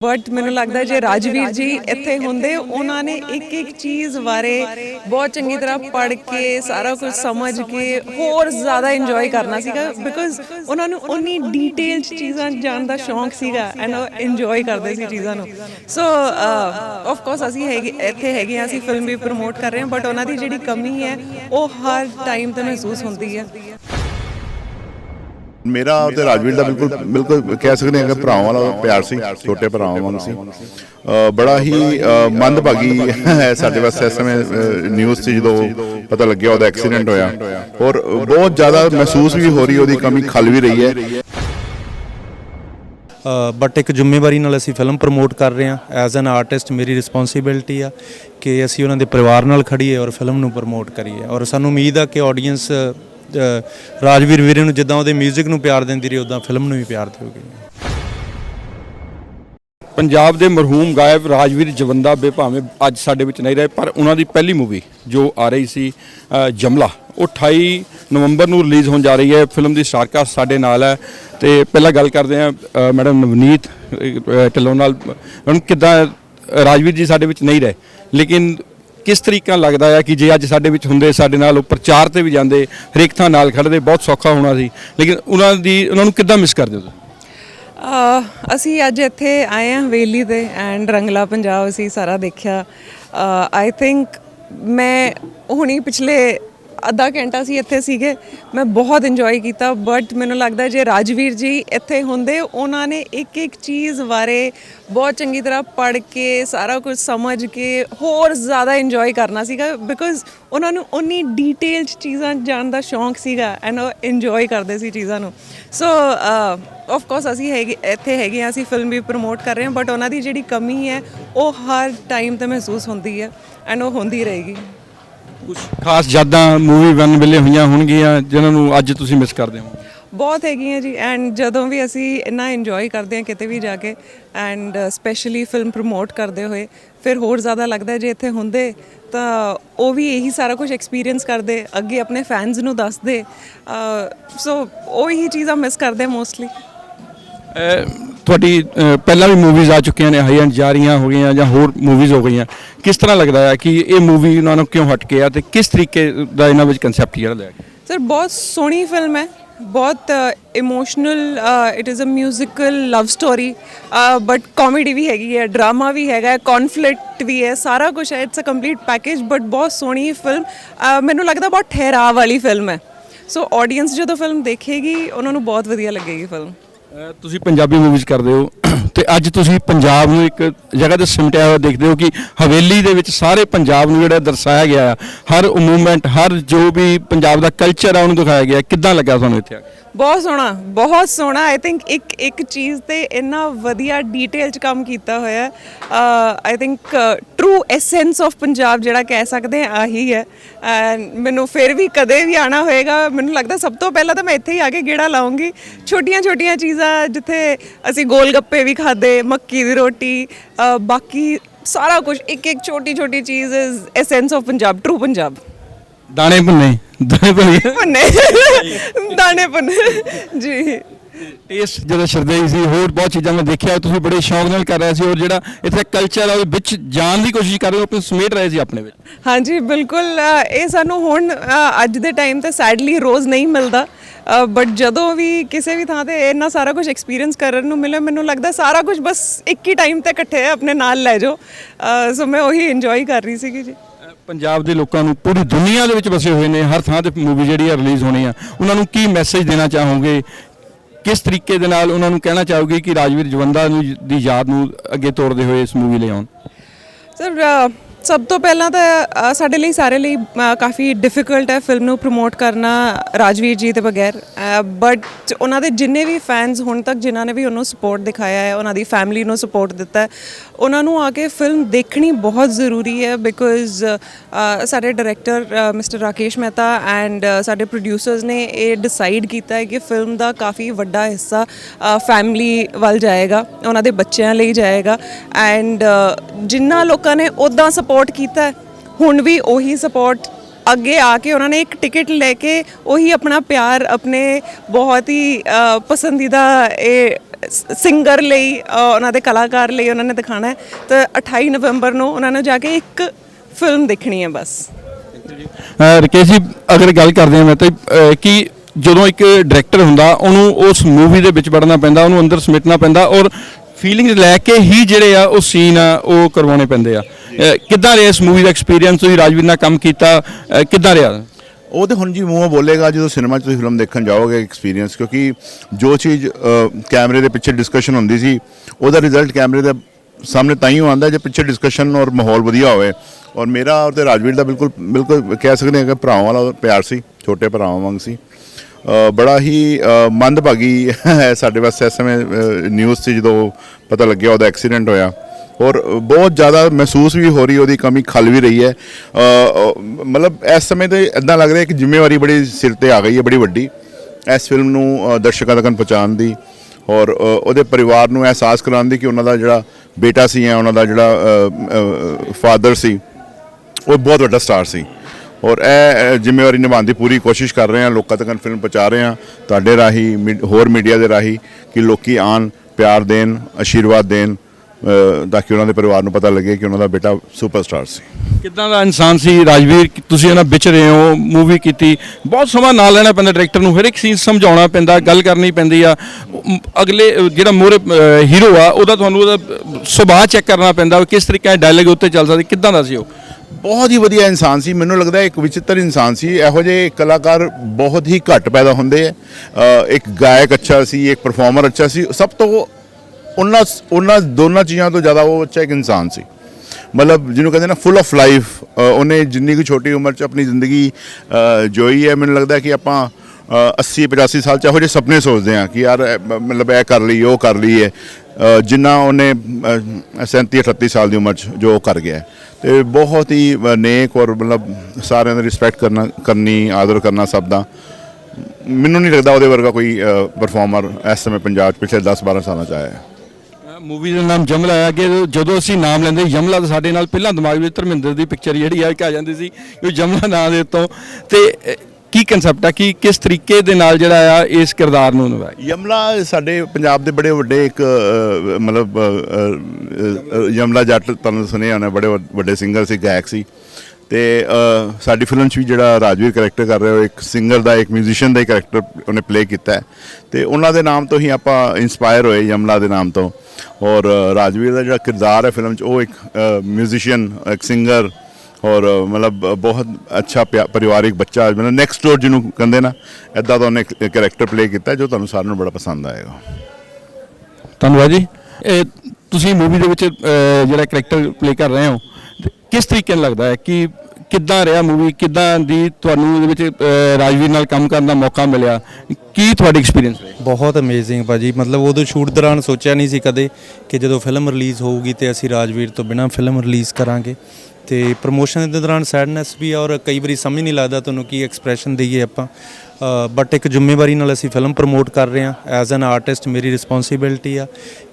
But ਮੈਨੂੰ ਲੱਗਦਾ ਜੇ ਰਾਜਵੀਰ ਜੀ ਇੱਥੇ ਹੁੰਦੇ ਉਹਨਾਂ ਨੇ ਇੱਕ ਇੱਕ ਚੀਜ਼ ਬਾਰੇ ਬਹੁਤ ਚੰਗੀ ਤਰ੍ਹਾਂ ਪੜ੍ਹ ਕੇ ਸਾਰਾ ਕੁਝ ਸਮਝ ਕੇ ਹੋਰ ਜ਼ਿਆਦਾ ਇੰਜੋਏ ਕਰਨਾ ਸੀਗਾ ਬਿਕੋਜ਼ ਉਹਨਾਂ ਨੂੰ ਉਨੀ ਡਿਟੇਲ ਚੀਜ਼ਾਂ ਜਾਣਨ ਦਾ ਸ਼ੌਂਕ ਸੀਗਾ ਐਂਡ ਉਹ ਇੰਜੋਏ ਕਰਦੇ ਸੀ ਚੀਜ਼ਾਂ ਨੂੰ। ਸੋ ਆਫ ਕੋਰਸ ਅਸੀਂ ਹੈਗੇ ਇੱਥੇ ਹੈਗੇ ਹਾਂ ਅਸੀਂ ਫਿਲਮ ਵੀ ਪ੍ਰਮੋਟ ਕਰ ਰਹੇ ਹਾਂ ਬਟ ਉਹਨਾਂ ਦੀ ਜਿਹੜੀ ਕਮੀ ਹੈ ਉਹ ਹਰ ਟਾਈਮ ਤੇ ਮਹਿਸੂਸ ਹੁੰਦੀ ਹੈ। ਮੇਰਾ ਤੇ ਰਾਜਵੀਰ ਦਾ ਬਿਲਕੁਲ ਬਿਲਕੁਲ ਕਹਿ ਸਕਦੇ ਹਾਂ ਕਿ ਭਰਾਵਾਂ ਵਾਲਾ ਪਿਆਰ ਸੀ ਛੋਟੇ ਭਰਾਵਾਂ ਵਾਂਗ ਸੀ। ਅ, ਬੜਾ ਹੀ ਮੰਦਭਾਗੀ ਹੈ ਸਾਡੇ ਵਾਸਤੇ ਇਸ ਸਮੇਂ ਨਿਊਜ਼ 'ਚ ਜਦੋਂ ਪਤਾ ਲੱਗਿਆ ਉਹਦਾ ਐਕਸੀਡੈਂਟ ਹੋਇਆ। ਔਰ ਬਹੁਤ ਜ਼ਿਆਦਾ ਮਹਿਸੂਸ ਵੀ ਹੋ ਰਹੀ ਉਹਦੀ ਕਮੀ ਖਲ ਵੀ ਰਹੀ ਹੈ। ਬਟ ਇੱਕ ਜ਼ਿੰਮੇਵਾਰੀ ਨਾਲ ਅਸੀਂ ਫਿਲਮ ਪ੍ਰਮੋਟ ਕਰ ਰਹੇ ਹਾਂ। ਐਜ਼ ਐਨ ਆਰਟਿਸਟ ਮੇਰੀ ਰਿਸਪੌਂਸਿਬਿਲਟੀ ਆ ਕਿ ਅਸੀਂ ਉਹਨਾਂ ਦੇ ਪਰਿਵਾਰ ਨਾਲ ਖੜੀਏ ਔਰ ਫਿਲਮ ਨੂੰ ਪ੍ਰਮੋਟ ਕਰੀਏ। ਔਰ ਸਾਨੂੰ ਉਮੀਦ ਆ ਕਿ ਆਡੀਅנס ਰਾਜਵੀਰ ਵੀਰੇ ਨੂੰ ਜਿੱਦਾਂ ਉਹਦੇ 뮤직 ਨੂੰ ਪਿਆਰ ਦਿੰਦੀ ਰਹੀ ਉਦਾਂ ਫਿਲਮ ਨੂੰ ਵੀ ਪਿਆਰ ਦਿਓਗੀ ਪੰਜਾਬ ਦੇ ਮਰਹੂਮ ਗਾਇਬ ਰਾਜਵੀਰ ਜਵੰਦਾ ਬੇ ਭਾਵੇਂ ਅੱਜ ਸਾਡੇ ਵਿੱਚ ਨਹੀਂ ਰਹੇ ਪਰ ਉਹਨਾਂ ਦੀ ਪਹਿਲੀ ਮੂਵੀ ਜੋ ਆ ਰਹੀ ਸੀ ਜਮਲਾ ਉਹ 28 ਨਵੰਬਰ ਨੂੰ ਰਿਲੀਜ਼ ਹੋਣ ਜਾ ਰਹੀ ਹੈ। ਫਿਲਮ ਦੀ ਸਟਾਰਕਾਸਟ ਸਾਡੇ ਨਾਲ ਹੈ। ਤੇ ਪਹਿਲਾਂ ਗੱਲ ਕਰਦੇ ਹਾਂ ਮੈਡਮ ਨਵਨੀਤ ਅ, ਢਿੱਲੋਂ ਨਾਲ। ਮੈਡਮ ਕਿੱਦਾਂ ਰਾਜਵੀਰ ਜੀ ਸਾਡੇ ਵਿੱਚ ਨਹੀਂ ਰਹੇ ਲੇਕਿਨ ਕਿਸ ਤਰੀਕਾ ਲੱਗਦਾ ਆ ਕਿ ਜੇ ਅੱਜ ਸਾਡੇ ਵਿੱਚ ਹੁੰਦੇ, ਸਾਡੇ ਨਾਲ ਉਹ ਪ੍ਰਚਾਰ ਤੇ ਵੀ ਜਾਂਦੇ, ਹਰੇਕ ਥਾਂ ਨਾਲ ਖੜਦੇ ਬਹੁਤ ਸੌਖਾ ਹੋਣਾ ਸੀ ਲੇਕਿਨ ਉਹਨਾਂ ਦੀ, ਉਹਨਾਂ ਨੂੰ ਕਿੱਦਾਂ ਮਿਸ ਕਰਦੇ ਹੋ ਤੁਸੀਂ? ਅਸੀਂ ਅੱਜ ਇੱਥੇ ਆਏ ਹਾਂ ਹਵੇਲੀ ਤੇ ਐਂਡ ਰੰਗਲਾ ਪੰਜਾਬ ਅਸੀਂ ਸਾਰਾ ਦੇਖਿਆ ਆਈ ਥਿੰਕ ਮੈਂ ਹੁਣੀ ਪਿਛਲੇ ਅੱਧਾ ਘੰਟਾ ਸੀ ਇੱਥੇ ਸੀਗੇ। ਮੈਂ ਬਹੁਤ ਇੰਜੋਏ ਕੀਤਾ ਬਟ ਮੈਨੂੰ ਲੱਗਦਾ ਜੇ ਰਾਜਵੀਰ ਜੀ ਇੱਥੇ ਹੁੰਦੇ, ਉਹਨਾਂ ਨੇ ਇੱਕ ਇੱਕ ਚੀਜ਼ ਬਾਰੇ ਬਹੁਤ ਚੰਗੀ ਤਰ੍ਹਾਂ ਪੜ੍ਹ ਕੇ, ਸਾਰਾ ਕੁਝ ਸਮਝ ਕੇ ਹੋਰ ਜ਼ਿਆਦਾ ਇੰਜੋਏ ਕਰਨਾ ਸੀਗਾ ਬਿਕੋਜ਼ ਉਹਨਾਂ ਨੂੰ ਉਨੀ ਡੀਟੇਲ ਚ ਚੀਜ਼ਾਂ ਜਾਣ ਦਾ ਸ਼ੌਂਕ ਸੀਗਾ ਐਂਡ ਉਹ ਇੰਜੋਏ ਕਰਦੇ ਸੀ ਚੀਜ਼ਾਂ ਨੂੰ। ਸੋ ਆਫ ਕੋਰਸ ਅਸੀਂ ਹੈਗੇ, ਇੱਥੇ ਹੈਗੇ ਹਾਂ, ਅਸੀਂ ਫਿਲਮ ਵੀ ਪ੍ਰਮੋਟ ਕਰ ਰਹੇ ਹਾਂ ਬਟ ਉਹਨਾਂ ਦੀ ਜਿਹੜੀ ਕਮੀ ਹੈ, ਉਹ ਹਰ ਟਾਈਮ ਤੇ ਮਹਿਸੂਸ ਹੁੰਦੀ ਹੈ ਐਂਡ ਉਹ ਹੁੰਦੀ ਰਹੇਗੀ। ਕੁਝ ਖਾਸ ਯਾਦਾਂ ਮੂਵੀ ਬਣ ਵੇਲੇ ਹੋਈਆਂ ਹੋਣਗੀਆਂ ਜਿਨ੍ਹਾਂ ਨੂੰ ਅੱਜ ਤੁਸੀਂ ਮਿਸ ਕਰਦੇ ਹੋ? ਬਹੁਤ ਹੈਗੀਆਂ ਜੀ ਐਂਡ ਜਦੋਂ ਵੀ ਅਸੀਂ ਇੰਨਾ ਇੰਜੋਏ ਕਰਦੇ ਹਾਂ ਕਿਤੇ ਵੀ ਜਾ ਕੇ ਐਂਡ ਸਪੈਸ਼ਲੀ ਫਿਲਮ ਪ੍ਰਮੋਟ ਕਰਦੇ ਹੋਏ ਫਿਰ ਹੋਰ ਜ਼ਿਆਦਾ ਲੱਗਦਾ ਜੇ ਇੱਥੇ ਹੁੰਦੇ ਤਾਂ ਉਹ ਵੀ ਇਹੀ ਸਾਰਾ ਕੁਝ ਐਕਸਪੀਰੀਅੰਸ ਕਰਦੇ ਅੱਗੇ ਆਪਣੇ ਫੈਨਸ ਨੂੰ ਦੱਸਦੇ ਸੋ ਉਹ ਹੀ ਚੀਜ਼ਾਂ ਮਿਸ ਕਰਦੇ ਮੋਸਟਲੀ ਤੁਹਾਡੀ ਪਹਿਲਾਂ ਵੀ ਮੂਵੀਜ਼ ਆ ਚੁੱਕੀਆਂ ਨੇ ਹਾਈ ਐਂਡ ਜਾ ਰਹੀਆਂ ਹੋ ਗਈਆਂ ਜਾਂ ਹੋਰ ਮੂਵੀਜ਼ ਹੋ ਗਈਆਂ। ਕਿਸ ਤਰ੍ਹਾਂ ਲੱਗਦਾ ਹੈ ਕਿ ਇਹ ਮੂਵੀ ਉਹਨਾਂ ਨੂੰ ਕਿਉਂ ਹਟ ਕੇ ਆ ਤੇ ਕਿਸ ਤਰੀਕੇ ਦਾ ਇਹਨਾਂ ਵਿੱਚ ਕਨਸੈਪਟ ਜਿਹੜਾ ਲਿਆ ਗਿਆ? ਸਰ ਬਹੁਤ ਸੋਹਣੀ ਫਿਲਮ ਹੈ, ਬਹੁਤ emotional it is a musical love story but comedy ਵੀ ਹੈਗੀ ਹੈ ਡਰਾਮਾ ਵੀ ਹੈਗਾ ਹੈ ਕਨਫਲਿਕਟ ਵੀ ਹੈ, ਸਾਰਾ ਕੁਝ ਹੈ it's a complete package but ਬਹੁਤ ਸੋਹਣੀ ਫਿਲਮ ਮੈਨੂੰ ਲੱਗਦਾ ਬਹੁਤ ਠਹਿਰਾਵ ਵਾਲੀ ਫਿਲਮ ਹੈ। ਸੋ ਆਡੀਅנס ਜਦੋਂ ਫਿਲਮ ਦੇਖੇਗੀ, ਉਹਨਾਂ ਨੂੰ ਬਹੁਤ ਵਧੀਆ ਲੱਗੇਗੀ ਫਿਲਮ ਤੁਸੀਂ ਪੰਜਾਬੀ ਮੂਵੀਜ਼ ਕਰਦੇ ਹੋ ਤੇ ਅੱਜ ਤੁਸੀਂ ਪੰਜਾਬ ਨੂੰ ਇੱਕ ਜਗ੍ਹਾ ਤੇ ਸਿਮਟਿਆ ਹੋਇਆ ਦੇਖਦੇ ਹੋ ਕਿ ਹਵੇਲੀ ਦੇ ਵਿੱਚ ਸਾਰੇ ਪੰਜਾਬ ਨੂੰ ਜਿਹੜਾ ਦਰਸਾਇਆ ਗਿਆ ਆ। ਹਰ ਮੂਵਮੈਂਟ ਹਰ ਜੋ ਵੀ ਪੰਜਾਬ ਦਾ ਕਲਚਰ ਆ ਉਹਨੂੰ ਦਿਖਾਇਆ ਗਿਆ। ਕਿੱਦਾਂ ਲੱਗਾ ਤੁਹਾਨੂੰ ਇੱਥੇ ਆ ਕੇ? ਬਹੁਤ ਸੋਹਣਾ ਬਹੁਤ ਸੋਹਣਾ। ਆਈ ਥਿੰਕ ਇੱਕ ਇੱਕ ਚੀਜ਼ ਤੇ ਇੰਨਾ ਵਧੀਆ ਡੀਟੇਲ ਚ ਕੰਮ ਕੀਤਾ ਹੋਇਆ I think true essence of Punjab ਜਿਹੜਾ ਕਹਿ ਸਕਦੇ ਆ ਆਹੀ ਹੈ। ਐਂਡ ਮੈਨੂੰ ਫਿਰ ਵੀ ਕਦੇ ਵੀ ਆਣਾ ਹੋਏਗਾ, ਮੈਨੂੰ ਲੱਗਦਾ ਸਭ ਤੋਂ ਪਹਿਲਾਂ ਤਾਂ ਮੈਂ ਇੱਥੇ ਹੀ ਆ ਕੇ ਗੇੜਾ ਲਾਉਂਗੀ। ਛੋਟੀਆਂ ਛੋਟੀਆਂ ਚੀਜ਼ਾਂ ਜਿੱਥੇ ਅਸੀਂ ਗੋਲ ਗੱਪੇ ਵੀ ਖਾਦੇ ਮੱਕੀ ਦੀ ਰੋਟੀ ਬਾਕੀ ਸਾਰਾ ਕੁਝ ਇੱਕ ਇੱਕ ਛੋਟੀ ਛੋਟੀ ਚੀਜ਼ is essence of Punjab true Punjab. ਦਾਣੇ ਭੁੰਨੇ। ਦਾਣੇ ਭੁੰਨੇ ਪੰਨੇ ਦਾਣੇ ਪੰਨੇ ਜੀ। ਟੇਸਟ ਜਿਹੜਾ ਸ਼ਰਦੇਈ ਸੀ ਹੋਰ ਬਹੁਤ ਚੀਜ਼ਾਂ ਮੈਂ ਦੇਖਿਆ ਤੁਸੀਂ ਬੜੇ ਸ਼ੌਂਕ ਨਾਲ ਕਰ ਰਹੇ ਸੀ ਔਰ ਜਿਹੜਾ ਇੱਥੇ ਕਲਚਰ ਆ ਉਹਦੇ ਵਿੱਚ ਜਾਣ ਦੀ ਕੋਸ਼ਿਸ਼ ਕਰ ਰਹੇ ਹੋ ਆਪਣੇ ਸਮੇਟ ਰਹੇ ਸੀ ਆਪਣੇ ਵਿੱਚ? ਹਾਂਜੀ ਬਿਲਕੁਲ ਇਹ ਸਾਨੂੰ ਹੁਣ ਅੱਜ ਦੇ ਟਾਈਮ ਤੇ ਸੈਡਲੀ ਰੋਜ਼ ਨਹੀਂ ਮਿਲਦਾ। ਬਟ ਜਦੋਂ ਵੀ ਕਿਸੇ ਵੀ ਥਾਂ ਤੇ ਇੰਨਾ ਸਾਰਾ ਕੁਝ ਐਕਸਪੀਰੀਅੰਸ ਕਰਨ ਨੂੰ ਮਿਲੇ ਮੈਨੂੰ ਲੱਗਦਾ ਸਾਰਾ ਕੁਝ ਬਸ ਇੱਕ ਹੀ ਟਾਈਮ ਤੇ ਇਕੱਠੇ ਆਪਣੇ ਨਾਲ ਲੈ ਜਾਓ। ਸੋ ਮੈਂ ਉਹੀ ਇੰਜੋਏ ਕਰ ਰਹੀ ਸੀਗੀ ਜੀ। ਪੰਜਾਬ ਦੇ ਲੋਕਾਂ ਨੂੰ ਪੂਰੀ ਦੁਨੀਆ ਦੇ ਵਿੱਚ ਵਸੇ ਹੋਏ ਨੇ, ਹਰ ਥਾਂ ਤੇ ਮੂਵੀ ਜਿਹੜੀ ਆ ਰਿਲੀਜ਼ ਹੋਣੀ ਆ। ਉਹਨਾਂ ਨੂੰ ਕੀ ਮੈਸੇਜ ਦੇਣਾ ਚਾਹੋਗੇ? ਕਿਸ ਤਰੀਕੇ ਦੇ ਨਾਲ ਉਹਨਾਂ ਨੂੰ ਕਹਿਣਾ ਚਾਹੋਗੇ ਕਿ ਰਾਜਵੀਰ ਜਵੰਦਾ ਨੂੰ ਦੀ ਯਾਦ ਨੂੰ ਅੱਗੇ ਤੋਰਦੇ ਹੋਏ ਇਸ ਮੂਵੀ ਲਈ ਆਉਣ? ਸਰ ਸਭ ਤੋਂ ਪਹਿਲਾਂ ਤਾਂ ਸਾਡੇ ਲਈ ਸਾਰੇ ਲਈ ਕਾਫੀ ਡਿਫਿਕਲਟ ਹੈ ਫਿਲਮ ਨੂੰ ਪ੍ਰਮੋਟ ਕਰਨਾ ਰਾਜਵੀਰ ਜੀ ਦੇ ਬਗੈਰ। ਬਟ ਉਹਨਾਂ ਦੇ ਜਿੰਨੇ ਵੀ ਫੈਨਸ ਹੁਣ ਤੱਕ ਜਿਨ੍ਹਾਂ ਨੇ ਵੀ ਉਹਨੂੰ ਸਪੋਰਟ ਦਿਖਾਇਆ ਹੈ, ਉਹਨਾਂ ਦੀ ਫੈਮਿਲੀ ਨੂੰ ਸਪੋਰਟ ਦਿੱਤਾ ਹੈ, ਉਹਨਾਂ ਨੂੰ ਆ ਕੇ ਫਿਲਮ ਦੇਖਣੀ ਬਹੁਤ ਜ਼ਰੂਰੀ ਹੈ ਬਿਕੋਜ਼ ਸਾਡੇ director mister Rakesh Mehta and ਸਾਡੇ ਪ੍ਰੋਡਿਊਸਰਸ ਨੇ ਇਹ ਡਿਸਾਈਡ ਕੀਤਾ ਹੈ ਕਿ ਫਿਲਮ ਦਾ ਕਾਫੀ ਵੱਡਾ ਹਿੱਸਾ ਫੈਮਿਲੀ ਵੱਲ ਜਾਏਗਾ, ਉਹਨਾਂ ਦੇ ਬੱਚਿਆਂ ਲਈ ਜਾਏਗਾ ਐਂਡ ਜਿੰਨਾ ਲੋਕਾਂ ਨੇ ਉਦਾਂ ਸਪੋਰਟ ਕੀਤਾ ਹੁਣ ਵੀ ਉਹੀ ਸਪੋਰਟ ਅੱਗੇ ਆ ਕੇ ਉਹਨਾਂ ਨੇ ਇੱਕ ਟਿਕਟ ਲੈ ਕੇ ਉਹੀ ਆਪਣਾ ਪਿਆਰ, ਆਪਣੇ ਬਹੁਤ ਹੀ ਪਸੰਦੀਦਾ ਇਹ ਸਿੰਗਰ ਲਈ ਉਹਨਾਂ ਦੇ ਕਲਾਕਾਰ ਲਈ ਉਹਨਾਂ ਨੇ ਦਿਖਾਣਾ ਹੈ। ਤਾਂ 28 ਨਵੰਬਰ ਨੂੰ ਉਹਨਾਂ ਨੂੰ ਜਾ ਕੇ ਇੱਕ ਫਿਲਮ ਦੇਖਣੀ ਹੈ ਬਸ। ਅਹ, ਰਕੇਸ਼ ਜੀ, ਅਗਰ ਗੱਲ ਕਰਦੇ ਹਾਂ ਮੈਂ ਤਾਂ ਕਿ ਜਦੋਂ ਇੱਕ ਡਾਇਰੈਕਟਰ ਹੁੰਦਾ, ਉਹਨੂੰ ਉਸ ਮੂਵੀ ਦੇ ਵਿੱਚ ਵੜਨਾ ਪੈਂਦਾ, ਉਹਨੂੰ ਅੰਦਰ ਸਮੇਟਣਾ ਪੈਂਦਾ ਔਰ ਫੀਲਿੰਗਸ ਲੈ ਕੇ ਹੀ ਜਿਹੜੇ ਆ ਉਹ ਸੀਨ ਆ ਉਹ ਕਰਵਾਉਣੇ ਪੈਂਦੇ ਆ। ਕਿੱਦਾਂ ਰਿਹਾ ਇਸ ਮੂਵੀ ਦਾ ਐਕਸਪੀਰੀਅੰਸ ਤੁਸੀਂ ਰਾਜਵੀਰ ਨਾਲ ਕੰਮ ਕੀਤਾ ਕਿੱਦਾਂ ਰਿਹਾ? ਉਹ ਤੇ ਹੁਣ ਜੀ ਮੂੰਹੋਂ ਬੋਲੇਗਾ ਜਦੋਂ ਸਿਨੇਮਾ 'ਚ ਤੁਸੀਂ ਫਿਲਮ ਦੇਖਣ ਜਾਓਗੇ ਐਕਸਪੀਰੀਅੰਸ ਕਿਉਂਕਿ ਜੋ ਚੀਜ਼ ਕੈਮਰੇ ਦੇ ਪਿੱਛੇ ਡਿਸਕਸ਼ਨ ਹੁੰਦੀ ਸੀ ਉਹਦਾ ਰਿਜ਼ਲਟ ਕੈਮਰੇ ਦੇ ਸਾਹਮਣੇ ਤਾਂ ਹੀ ਆਉਂਦਾ ਜੇ ਪਿੱਛੇ ਡਿਸਕਸ਼ਨ ਔਰ ਮਾਹੌਲ ਵਧੀਆ ਹੋਵੇ। ਔਰ ਮੇਰਾ ਔਰ ਤੇ ਰਾਜਵੀਰ ਦਾ ਬਿਲਕੁਲ ਬਿਲਕੁਲ ਕਹਿ ਸਕਦੇ ਹਾਂ ਕਿ ਭਰਾਵਾਂ ਵਾਲਾ ਪਿਆਰ ਸੀ ਛੋਟੇ ਭਰਾਵਾਂ ਵਾਂਗ ਸੀ। ਬੜਾ ਹੀ ਮੰਦਭਾਗੀ ਹੈ ਸਾਡੇ ਵਾਸਤੇ ਇਸ ਸਮੇਂ ਨਿਊਜ਼ 'ਚ ਜਦੋਂ ਪਤਾ ਲੱਗਿਆ ਉਹਦਾ ਐਕਸੀਡੈਂਟ ਹੋਇਆ। ਔਰ ਬਹੁਤ ਜ਼ਿਆਦਾ ਮਹਿਸੂਸ ਵੀ ਹੋ ਰਹੀ, ਉਹਦੀ ਕਮੀ ਖਲ ਵੀ ਰਹੀ ਹੈ। ਮਤਲਬ ਇਸ ਸਮੇਂ ਤੇ ਇਦਾਂ ਲੱਗ ਰਿਹਾ ਕਿ ਜ਼ਿੰਮੇਵਾਰੀ ਬੜੀ ਸਿਰ ਤੇ ਆ ਗਈ ਹੈ, ਬੜੀ ਵੱਡੀ। ਇਸ ਫਿਲਮ ਨੂੰ ਦਰਸ਼ਕਾਂ ਤੱਕ ਪਹੁੰਚਾਉਣ ਦੀ ਔਰ ਉਹਦੇ ਪਰਿਵਾਰ ਨੂੰ ਅਹਿਸਾਸ ਕਰਾਉਣ ਦੀ ਕਿ ਉਹਨਾਂ ਦਾ ਜਿਹੜਾ ਬੇਟਾ ਸੀ ਜਾਂ ਉਹਨਾਂ ਦਾ ਜਿਹੜਾ ਫਾਦਰ ਸੀ, ਉਹ ਬਹੁਤ ਵੱਡਾ ਸਟਾਰ ਸੀ। ਔਰ ਇਹ ਜ਼ਿੰਮੇਵਾਰੀ ਨਿਭਾਉਣ ਦੀ ਪੂਰੀ ਕੋਸ਼ਿਸ਼ ਕਰ ਰਹੇ ਹਾਂ, ਲੋਕਾਂ ਤੱਕ ਫਿਲਮ ਪਹੁੰਚਾ ਰਹੇ ਹਾਂ, ਤੁਹਾਡੇ ਰਾਹੀਂ, ਮੀ- ਹੋਰ ਮੀਡੀਆ ਦੇ ਰਾਹੀਂ ਕਿ ਲੋਕੀ ਆਣ, ਪਿਆਰ ਦੇਣ ਆਸ਼ੀਰਵਾਦ ਦੇਣ ਤਾਂ ਕਿ ਉਹਨਾਂ ਦੇ ਪਰਿਵਾਰ ਨੂੰ ਪਤਾ ਲੱਗੇ ਕਿ ਉਹਨਾਂ ਦਾ ਬੇਟਾ ਸੁਪਰਸਟਾਰ ਸੀ। ਕਿੱਦਾਂ ਦਾ ਇਨਸਾਨ ਸੀ ਰਾਜਵੀਰ? ਤੁਸੀਂ ਇਹਨਾਂ ਵਿਚ ਰਹੇ ਹੋ, ਮੂਵੀ ਕੀਤੀ, ਬਹੁਤ ਸਮਾਂ ਨਾਲ ਲੈਣਾ ਪੈਂਦਾ ਡਾਇਰੈਕਟਰ ਨੂੰ, ਹਰ ਇੱਕ ਸੀਨ ਸਮਝਾਉਣਾ ਪੈਂਦਾ, ਗੱਲ ਕਰਨੀ ਪੈਂਦੀ ਆ। ਅਗਲੇ ਜਿਹੜਾ ਮੋਰੇ ਹੀਰੋ ਆ, ਉਹਦਾ ਤੁਹਾਨੂੰ ਉਹਦਾ ਸੁਭਾਅ ਚੈੱਕ ਕਰਨਾ ਪੈਂਦਾ ਕਿਸ ਤਰੀਕੇ ਨਾਲ ਡਾਇਲੌਗ ਉੱਤੇ ਚੱਲ ਸਕਦਾ, ਕਿੱਦਾਂ ਦਾ ਸੀ ਉਹ? ਬਹੁਤ ਹੀ ਵਧੀਆ ਇਨਸਾਨ ਸੀ। ਮੈਨੂੰ ਲੱਗਦਾ ਇੱਕ ਵਿਚਿੱਤਰ ਇਨਸਾਨ ਸੀ। ਇਹੋ ਜਿਹੇ ਕਲਾਕਾਰ ਬਹੁਤ ਹੀ ਘੱਟ ਪੈਦਾ ਹੁੰਦੇ ਆ। ਇੱਕ ਗਾਇਕ ਅੱਛਾ ਸੀ ਇੱਕ ਪਰਫਾਰਮਰ ਅੱਛਾ ਸੀ। ਸਭ ਤੋਂ ਉਹਨਾਂ ਉਹਨਾਂ ਦੋਨਾਂ ਚੀਜ਼ਾਂ ਤੋਂ ਜ਼ਿਆਦਾ ਉਹ ਅੱਛਾ ਇੱਕ ਇਨਸਾਨ ਸੀ। ਮਤਲਬ ਜਿਹਨੂੰ ਕਹਿੰਦੇ ਨਾ ਫੁੱਲ ਆਫ ਲਾਈਫ ਉਹਨੇ ਜਿੰਨੀ ਕੁ ਛੋਟੀ ਉਮਰ 'ਚ ਆਪਣੀ ਜ਼ਿੰਦਗੀ ਜੋਈ ਹੈ ਮੈਨੂੰ ਲੱਗਦਾ ਕਿ ਆਪਾਂ ਅ, 80 85 ਸਾਲ 'ਚ ਇਹੋ ਜਿਹੇ ਸੁਪਨੇ ਸੋਚਦੇ ਹਾਂ ਕਿ ਯਾਰ ਮਤਲਬ ਇਹ ਕਰ ਲਈ ਉਹ ਕਰ ਲਈ ਹੈ ਜਿੰਨਾ ਉਹਨੇ ਅ, 37 38 ਸਾਲ ਦੀ ਉਮਰ 'ਚ ਜੋ ਉਹ ਕਰ ਗਿਆ। ਤੇ ਬਹੁਤ ਹੀ ਨੇਕ ਔਰ ਮਤਲਬ ਸਾਰਿਆਂ ਦਾ ਰਿਸਪੈਕਟ ਕਰਨਾ, ਕਰਨੀ, ਆਦਰ ਕਰਨਾ ਸਭ ਦਾ। ਮੈਨੂੰ ਨਹੀਂ ਲੱਗਦਾ ਉਹਦੇ ਵਰਗਾ ਕੋਈ ਪਰਫਾਰਮਰ ਇਸ ਸਮੇਂ ਪੰਜਾਬ 'ਚ ਪਿਛਲੇ 10 12 ਸਾਲਾਂ 'ਚ ਆਇਆ ਹੈ। ਮੂਵੀ ਦਾ ਨਾਮ ਜਮਲਾ ਆਇਆ ਕਿ ਜਦੋਂ ਅਸੀਂ ਨਾਮ ਲੈਂਦੇ, ਯਮਲਾ ਤਾਂ ਸਾਡੇ ਨਾਲ ਪਹਿਲਾਂ ਦਿਮਾਗ ਵਿੱਚ ਧਰਮਿੰਦਰ ਦੀ ਪਿਕਚਰ ਜਿਹੜੀ ਆ ਕਿ ਆ ਜਾਂਦੀ ਸੀ ਕਿ ਜਮਲਾ ਨਾਂ ਦੇ ਉੱਤੋਂ। ਤੇ ਕੀ ਕਨਸੈਪਟ ਆ? ਕਿ ਕਿਸ ਤਰੀਕੇ ਦੇ ਨਾਲ ਜਿਹੜਾ ਆ ਇਸ ਕਿਰਦਾਰ ਨੂੰ ਨਿਭਾਇਆ? ਯਮਲਾ ਸਾਡੇ ਪੰਜਾਬ ਦੇ ਬੜੇ ਵੱਡੇ ਇੱਕ ਅ, ਮਤਲਬ ਅ, ਅ, ਯਮਲਾ ਜੱਟ ਤੁਹਾਨੂੰ ਸੁਣਿਆ ਹੋਣਾ ਬੜੇ ਵੱਡ- ਵੱਡੇ ਸਿੰਗਰ ਸੀ ਗਾਇਕ ਸੀ। ਤੇ ਅ, ਸਾਡੀ ਫਿਲਮ 'ਚ ਵੀ ਜਿਹੜਾ ਰਾਜਵੀਰ ਕਰੈਕਟਰ ਕਰ ਰਿਹਾ ਉਹ ਇੱਕ ਸਿੰਗਰ ਦਾ ਇੱਕ ਮਿਊਜ਼ੀਸ਼ੀਅਨ ਦਾ ਹੀ ਕਰੈਕਟਰ ਉਹਨੇ ਪਲੇ ਕੀਤਾ ਹੈ। ਤੇ ਉਹਨਾਂ ਦੇ ਨਾਮ ਤੋਂ ਹੀ ਆਪਾਂ ਇਨਸਪਾਇਰ ਹੋਏ ਯਮਲਾ ਦੇ ਨਾਮ ਤੋਂ। ਔਰ ਅ, ਰਾਜਵੀਰ ਦਾ ਜਿਹੜਾ ਕਿਰਦਾਰ ਹੈ ਫਿਲਮ 'ਚ ਉਹ ਇੱਕ ਮਿਊਜ਼ੀਸ਼ੀਅਨ ਇੱਕ ਸਿੰਗਰ ਔਰ, ਮਤਲਬ, ਬਹੁਤ ਅੱਛਾ ਪਿਆ- ਪਰਿਵਾਰਿਕ ਬੱਚਾ, ਮਤਲਬ ਨੈਕਸਟ ਡੋਰ ਜਿਹਨੂੰ ਕਹਿੰਦੇ ਨਾ ਐਦਾਂ ਦਾ ਉਹਨੇ ਕੈਰੈਕਟਰ ਪਲੇ ਕੀਤਾ ਜੋ ਤੁਹਾਨੂੰ ਸਾਰਿਆਂ ਨੂੰ ਬੜਾ ਪਸੰਦ ਆਏਗਾ। ਧੰਨਵਾਦ ਜੀ। ਇਹ ਤੁਸੀਂ ਮੂਵੀ ਦੇ ਵਿੱਚ ਜਿਹੜਾ ਕੈਰੈਕਟਰ ਪਲੇ ਕਰ ਰਹੇ ਹੋ ਕਿਸ ਤਰੀਕੇ ਨਾਲ ਲੱਗਦਾ ਹੈ ਕਿ ਕਿੱਦਾਂ ਰਿਹਾ ਮੂਵੀ ਕਿੱਦਾਂ ਦੀ ਤੁਹਾਨੂੰ ਇਹਦੇ ਵਿੱਚ ਅਹ, ਰਾਜਵੀਰ ਨਾਲ ਕੰਮ ਕਰਨ ਦਾ ਮੌਕਾ ਮਿਲਿਆ? ਕੀ ਤੁਹਾਡੀ ਐਕਸਪੀਰੀਅੰਸ ਰਿਹਾ? ਬਹੁਤ ਅਮੇਜ਼ਿੰਗ ਭਾਜੀ। ਮਤਲਬ ਉਦੋਂ ਸ਼ੂਟ ਦੌਰਾਨ ਸੋਚਿਆ ਨਹੀਂ ਸੀ ਕਦੇ ਕਿ ਜਦੋਂ ਫਿਲਮ ਰਿਲੀਜ਼ ਹੋਊਗੀ ਤੇ ਅਸੀਂ ਰਾਜਵੀਰ ਤੋਂ ਬਿਨਾ ਫਿਲਮ ਰਿਲੀਜ਼ ਕਰਾਂਗੇ। ਤੇ ਪ੍ਰੋਮੋਸ਼ਨ ਦੇ ਦੌਰਾਨ ਸੈਡਨੈਸ ਵੀ ਆ ਔਰ ਕਈ ਵਾਰੀ ਸਮਝ ਨਹੀਂ ਲੱਗਦਾ ਤੁਹਾਨੂੰ ਕੀ ਐਕਸਪ੍ਰੈਸ਼ਨ ਦਈਏ ਆਪਾਂ। ਬਟ ਇੱਕ ਜ਼ਿੰਮੇਵਾਰੀ ਨਾਲ ਅਸੀਂ ਫਿਲਮ ਪ੍ਰਮੋਟ ਕਰ ਰਹੇ ਹਾਂ। ਐਜ਼ ਐਨ ਆਰਟਿਸਟ ਮੇਰੀ ਰਿਸਪੌਂਸਿਬਿਲਟੀ ਆ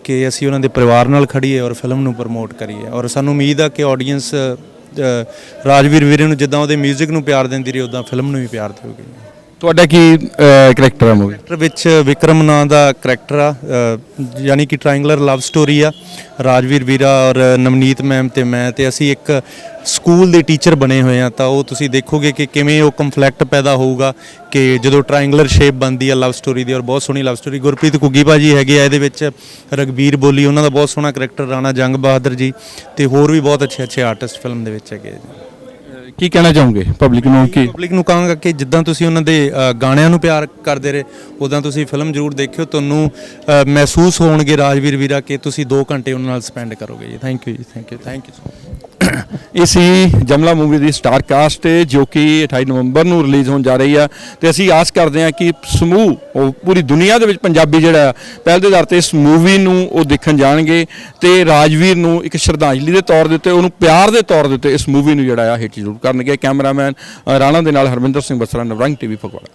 ਕਿ ਅਸੀਂ ਉਹਨਾਂ ਦੇ ਪਰਿਵਾਰ ਨਾਲ ਖੜੀਏ ਔਰ ਫਿਲਮ ਨੂੰ ਪ੍ਰਮੋਟ ਕਰੀਏ। ਔਰ ਸਾਨੂੰ ਉਮੀਦ ਆ ਕਿ ਆਡੀਅנס ਰਾਜਵੀਰ ਵੀਰੇ ਨੂੰ ਜਿੱਦਾਂ ਉਹਦੇ 뮤직 ਨੂੰ ਪਿਆਰ ਦਿੰਦੀ ਰਹੀ ਉਦਾਂ ਫਿਲਮ ਨੂੰ ਵੀ ਪਿਆਰ ਦੇਊਗੀ ਤੁਹਾਡਾ ਕੀ ਕੈਰੈਕਟਰ ਹੈ ਮੂਵੀ ਕਰੈਕਟਰ ਵਿੱਚ ਵਿਕਰਮ ਨਾਂ ਦਾ ਕਰੈਕਟਰ ਆ ਅ, ਯਾਨੀ ਕਿ ਟ੍ਰਾਇੰਗੂਲਰ ਲਵ ਸਟੋਰੀ ਆ। ਰਾਜਵੀਰ ਵੀਰਾ ਔਰ ਨਵਨੀਤ ਮੈਮ ਤੇ ਮੈਂ ਤੇ ਅਸੀਂ ਇੱਕ ਸਕੂਲ ਦੇ ਟੀਚਰ ਬਣੇ ਹੋਏ ਆ ਤਾਂ ਉਹ ਤੁਸੀਂ ਦੇਖੋਗੇ ਕਿ ਕਿਵੇਂ ਉਹ ਕੰਫਲਿਕਟ ਪੈਦਾ ਹੋਊਗਾ ਕਿ ਜਦੋਂ ਟ੍ਰਾਇੰਗੂਲਰ ਸ਼ੇਪ ਬਣਦੀ ਆ ਲਵ ਸਟੋਰੀ ਦੀ ਔਰ ਬਹੁਤ ਸੋਹਣੀ ਲਵ ਸਟੋਰੀ ਗੁਰਪ੍ਰੀਤ ਕੁੱਗੀ ਭਾਜੀ ਹੈਗੇ ਆ ਇਹਦੇ ਵਿੱਚ ਰਗਬੀਰ ਬੋਲੀ ਉਹਨਾਂ ਦਾ ਬਹੁਤ ਸੋਹਣਾ ਕਰੈਕਟਰ ਰਾਣਾ ਜੰਗ ਬਹਾਦਰ ਜੀ ਤੇ ਹੋਰ ਵੀ ਬਹੁਤ ਅੱਛੇ ਅੱਛੇ ਆਰਟਿਸਟ ਫਿਲਮ ਦੇ ਵਿੱਚ ਹੈਗੇ ਆ ਜੀ। ਕੀ ਕਹਿਣਾ ਚਾਹੋਗੇ? ਪਬਲਿਕ ਨੂੰ ਕੀ ਪਬਲਿਕ ਨੂੰ ਕਹਾਂਗਾ ਕਿ ਜਿੱਦਾਂ ਤੁਸੀਂ ਉਹਨਾਂ ਦੇ ਅ, ਗਾਣਿਆਂ ਨੂੰ ਪਿਆਰ ਕਰਦੇ ਰਹੇ ਉਦਾਂ ਤੁਸੀਂ ਫਿਲਮ ਜ਼ਰੂਰ ਦੇਖਿਓ। ਤੁਹਾਨੂੰ ਅ, ਮਹਿਸੂਸ ਹੋਣਗੇ ਰਾਜਵੀਰ ਵੀਰਾ ਕਿ ਤੁਸੀਂ 2 ਘੰਟੇ ਉਹਨਾਂ ਨਾਲ ਸਪੈਂਡ ਕਰੋਗੇ ਜੀ। ਥੈਂਕ ਯੂ ਜੀ ਥੈਂਕ ਯੂ ਥੈਂਕ ਯੂ ਇਹ ਸੀ ਜਮਲਾ ਮੂਵੀ ਦੀ ਸਟਾਰ ਕਾਸਟ ਜੋ ਕਿ 28 ਨਵੰਬਰ ਨੂੰ ਰਿਲੀਜ਼ ਹੋਣ ਜਾ ਰਹੀ ਆ। ਤੇ ਅਸੀਂ ਆਸ ਕਰਦੇ ਹਾਂ ਕਿ ਸਮੂਹ ਉਹ ਪੂਰੀ ਦੁਨੀਆ ਦੇ ਵਿੱਚ ਪੰਜਾਬੀ ਜਿਹੜਾ ਆ, ਪਹਿਲ ਦੇ ਆਧਾਰ ਤੇ ਇਸ ਮੂਵੀ ਨੂੰ ਉਹ ਦੇਖਣ ਜਾਣਗੇ ਤੇ ਰਾਜਵੀਰ ਨੂੰ ਇੱਕ ਸ਼ਰਧਾਂਜਲੀ ਦੇ ਤੌਰ ਦੇ ਉੱਤੇ ਉਹਨੂੰ ਪਿਆਰ ਦੇ ਤੌਰ ਦੇ ਉੱਤੇ ਇਸ ਮੂਵੀ ਨੂੰ ਜਿਹੜਾ ਆ ਹਿੱਟ ਜ਼ਰੂਰ ਕਰਨਗੇ ਕੈਮਰਾਮੈਨ ਰਾਣਾ ਦੇ ਨਾਲ ਹਰਮਿੰਦਰ ਸਿੰਘ ਬਸਰਾ ਨਵਰੰਗ ਟੀਵੀ ਫਗਵਾੜਾ।